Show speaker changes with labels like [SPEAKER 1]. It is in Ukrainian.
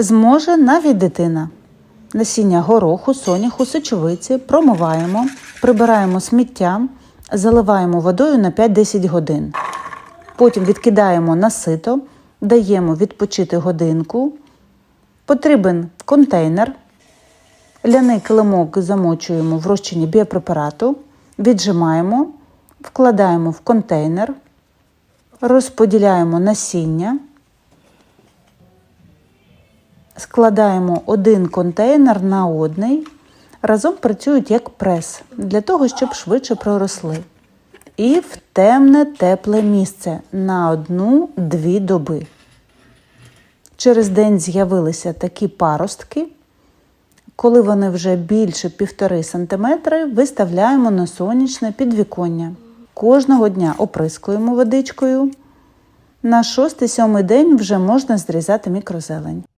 [SPEAKER 1] Зможе навіть дитина. Насіння гороху, соняху, сочовиці промиваємо, прибираємо сміття, заливаємо водою на 5-10 годин. Потім відкидаємо на сито, даємо відпочити годинку. Потрібен контейнер. Ляний килимок замочуємо в розчині біопрепарату, віджимаємо, вкладаємо в контейнер, розподіляємо насіння, складаємо один контейнер на одний. Разом працюють як прес для того, щоб швидше проросли. І в темне тепле місце на одну-дві доби. Через день з'явилися такі паростки. Коли вони вже більше півтори сантиметри, виставляємо на сонячне підвіконня. Кожного дня оприскуємо водичкою. На шостий-сьомий день вже можна зрізати мікрозелень.